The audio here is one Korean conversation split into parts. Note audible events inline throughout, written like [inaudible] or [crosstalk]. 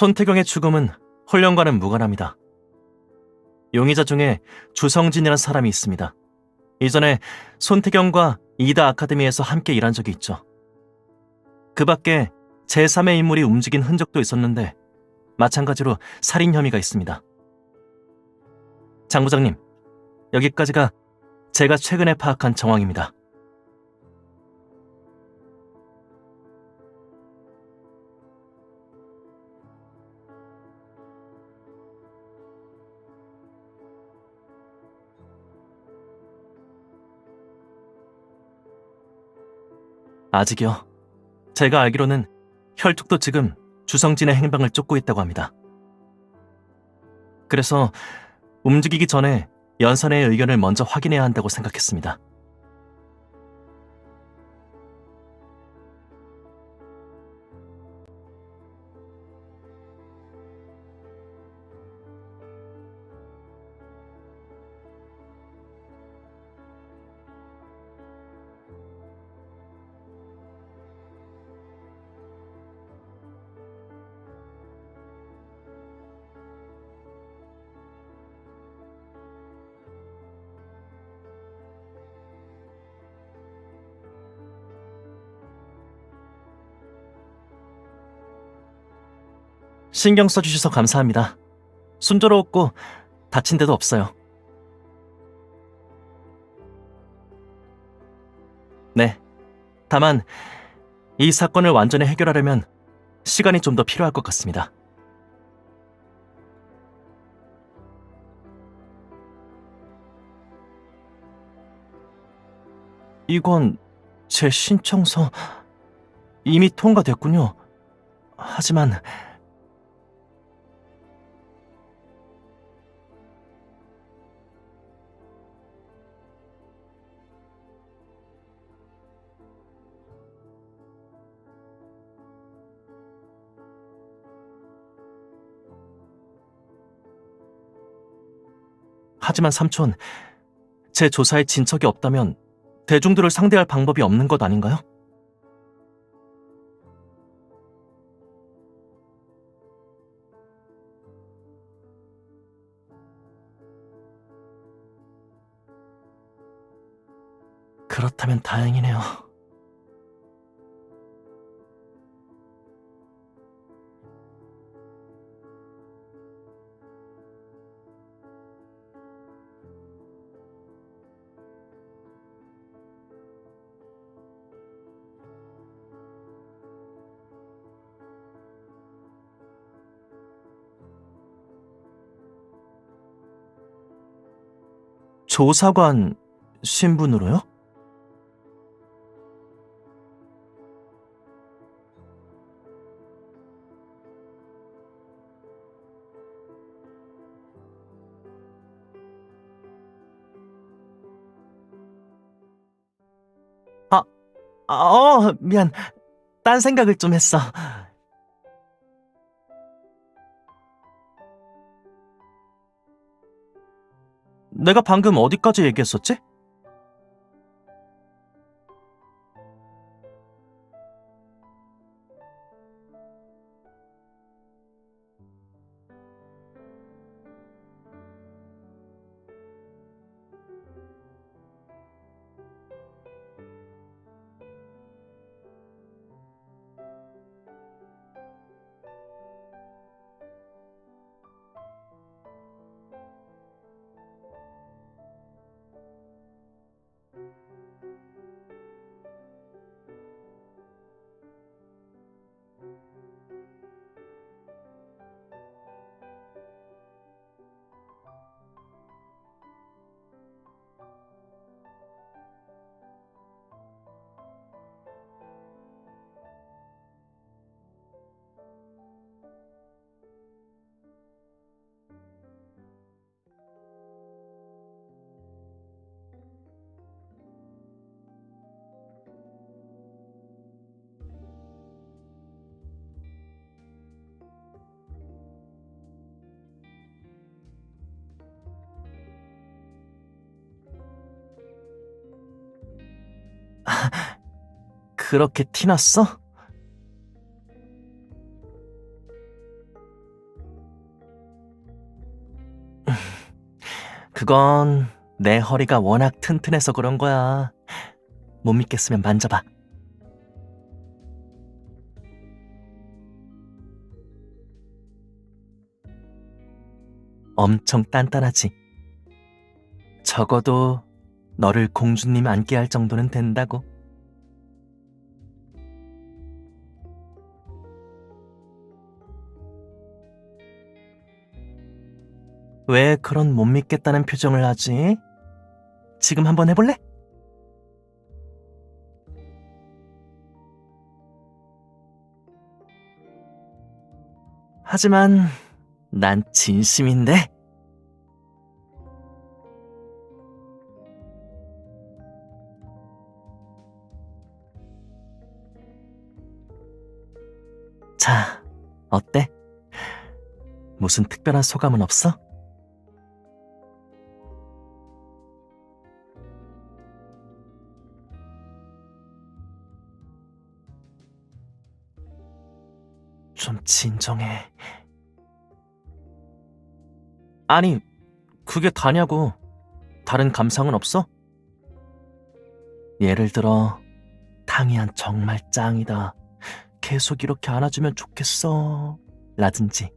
손태경의 죽음은 홀령과는 무관합니다. 용의자 중에 주성진이라는 사람이 있습니다. 이전에 손태경과 이다 아카데미에서 함께 일한 적이 있죠. 그 밖에 제3의 인물이 움직인 흔적도 있었는데 마찬가지로 살인 혐의가 있습니다. 장 부장님, 여기까지가 제가 최근에 파악한 정황입니다. 아직이요. 제가 알기로는 혈tuk도 지금 주성진의 행방을 쫓고 있다고 합니다. 그래서 움직이기 전에 연산의 의견을 먼저 확인해야 한다고 생각했습니다. 신경 써주셔서 감사합니다. 순조로웠고 다친 데도 없어요. 네. 다만 이 사건을 완전히 해결하려면 시간이 좀 더 필요할 것 같습니다. 이건 제 신청서 이미 통과됐군요. 하지만 하지만 삼촌, 제 조사에 진척이 없다면 대중들을 상대할 방법이 없는 것 아닌가요? 그렇다면 다행이네요. 조사관 신분으로요? 아, 아, 어, 미안. 딴 생각을 좀 했어. 내가 방금 어디까지 얘기했었지? [laughs] 그렇게 티났어? [laughs] 그건 내 허리가 워낙 튼튼해서 그런 거야. 못 믿겠으면 만져봐. 엄청 단단하지. 적어도 너를 공주님 안게 할 정도는 된다고. 왜 그런 못 믿겠다는 표정을 하지? 지금 한번 해볼래? 하지만 난 진심인데. 자, 어때? 무슨 특별한 소감은 없어? 진정해. 아니, 그게 다냐고. 다른 감상은 없어? 예를 들어, 탕이한 정말 짱이다. 계속 이렇게 안아주면 좋겠어. 라든지.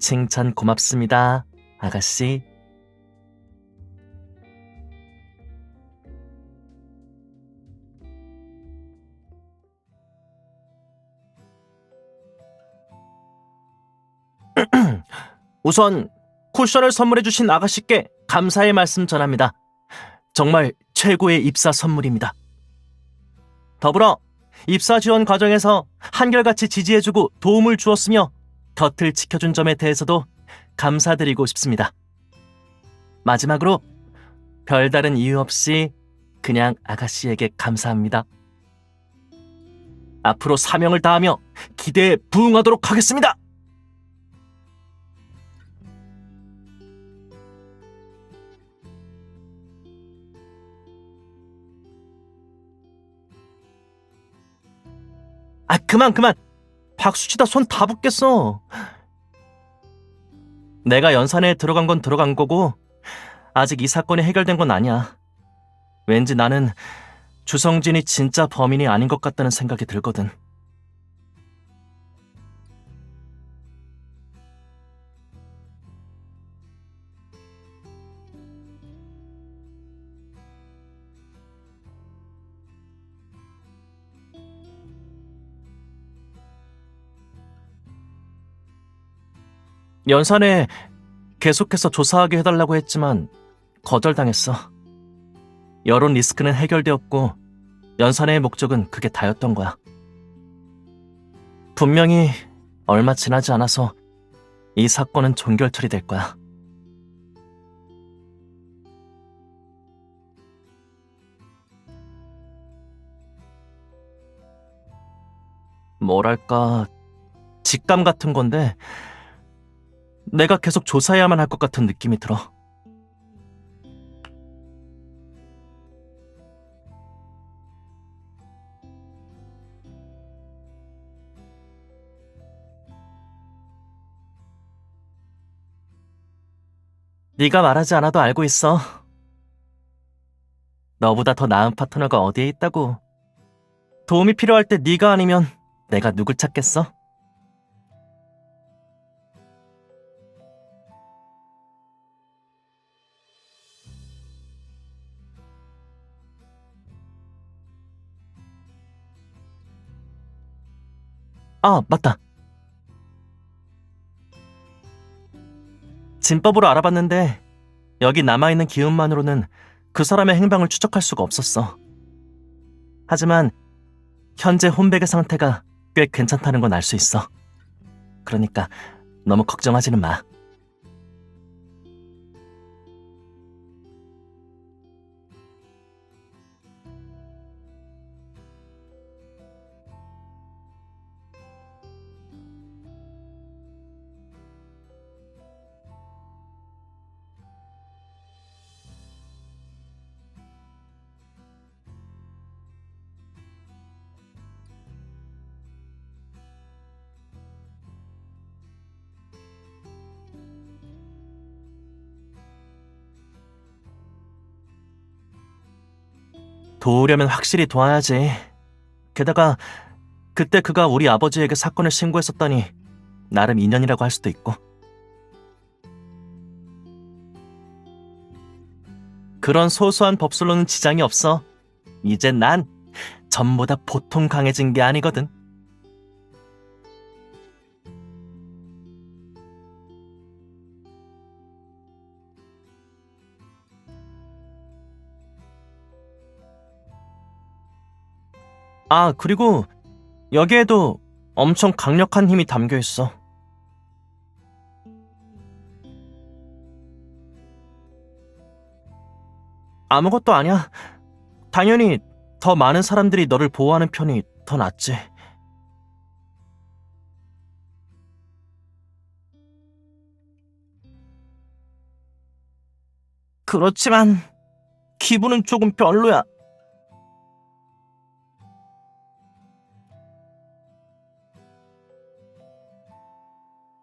칭찬 고맙습니다, 아가씨. [clears throat] 우선 쿠션을 선물해주신 아가씨께 감사의 말씀 전합니다. 정말 최고의 입사 선물입니다. 더불어 입사 지원 과정에서 한결같이 지지해주고 도움을 주었으며 곁을 지켜준 점에 대해서도 감사드리고 싶습니다. 마지막으로 별다른 이유 없이 그냥 아가씨에게 감사합니다. 앞으로 사명을 다하며 기대에 부응하도록 하겠습니다. 아, 그만, 그만! 박수치다 손 다 붓겠어. 내가 연산에 들어간 건 들어간 거고, 아직 이 사건이 해결된 건 아니야. 왠지 나는 주성진이 진짜 범인이 아닌 것 같다는 생각이 들거든. 연산에 계속해서 조사하게 해달라고 했지만 거절당했어. 여론 리스크는 해결되었고 연산의 목적은 그게 다였던 거야. 분명히 얼마 지나지 않아서 이 사건은 종결 처리될 거야. 뭐랄까 직감 같은 건데 내가 계속 조사해야만 할 것 같은 느낌이 들어. 네가 말하지 않아도 알고 있어. 너보다 더 나은 파트너가 어디에 있다고. 도움이 필요할 때 네가 아니면 내가 누굴 찾겠어? 아, 맞다. 진법으로 알아봤는데 여기 남아있는 기운만으로는 그 사람의 행방을 추적할 수가 없었어. 하지만 현재 혼백의 상태가 꽤 괜찮다는 건 알 수 있어. 그러니까 너무 걱정하지는 마. 도우려면 확실히 도와야지. 게다가 그때 그가 우리 아버지에게 사건을 신고했었다니 나름 인연이라고 할 수도 있고. 그런 소소한 법술로는 지장이 없어. 이제 난 전보다 보통 강해진 게 아니거든. 아, 그리고 여기에도 엄청 강력한 힘이 담겨 있어. 아무것도 아니야. 당연히 더 많은 사람들이 너를 보호하는 편이 더 낫지. 그렇지만 기분은 조금 별로야.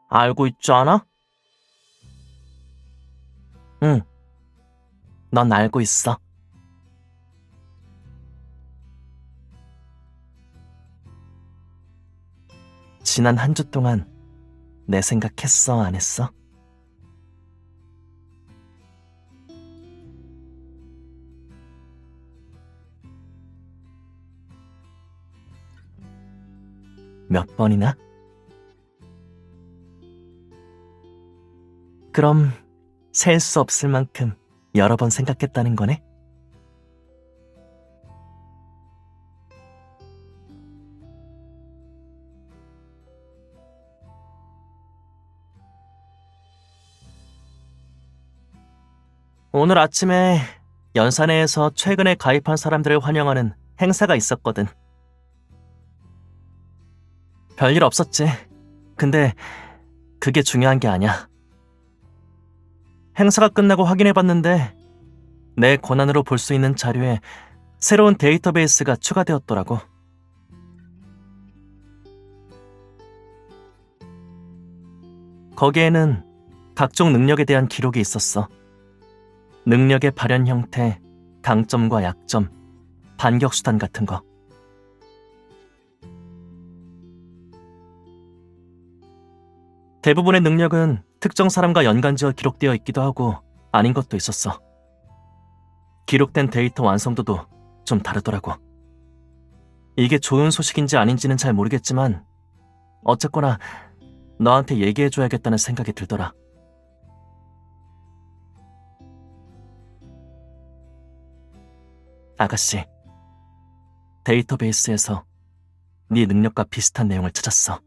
알고 있지 않아? 응. 넌 알고 있어. 지난 한 주 동안 내 생각했어, 안 했어? 몇 번이나? 그럼 셀 수 없을 만큼 여러 번 생각했다는 거네? 오늘 아침에 연산회에서 최근에 가입한 사람들을 환영하는 행사가 있었거든. 별일 없었지. 근데 그게 중요한 게 아니야. 행사가 끝나고 확인해 봤는데 내 권한으로 볼 수 있는 자료에 새로운 데이터베이스가 추가되었더라고. 거기에는 각종 능력에 대한 기록이 있었어. 능력의 발현 형태, 강점과 약점, 반격 수단 같은 거. 대부분의 능력은 특정 사람과 연관지어 기록되어 있기도 하고 아닌 것도 있었어. 기록된 데이터 완성도도 좀 다르더라고. 이게 좋은 소식인지 아닌지는 잘 모르겠지만 어쨌거나 너한테 얘기해줘야겠다는 생각이 들더라. 아가씨, 데이터베이스에서 네 능력과 비슷한 내용을 찾았어.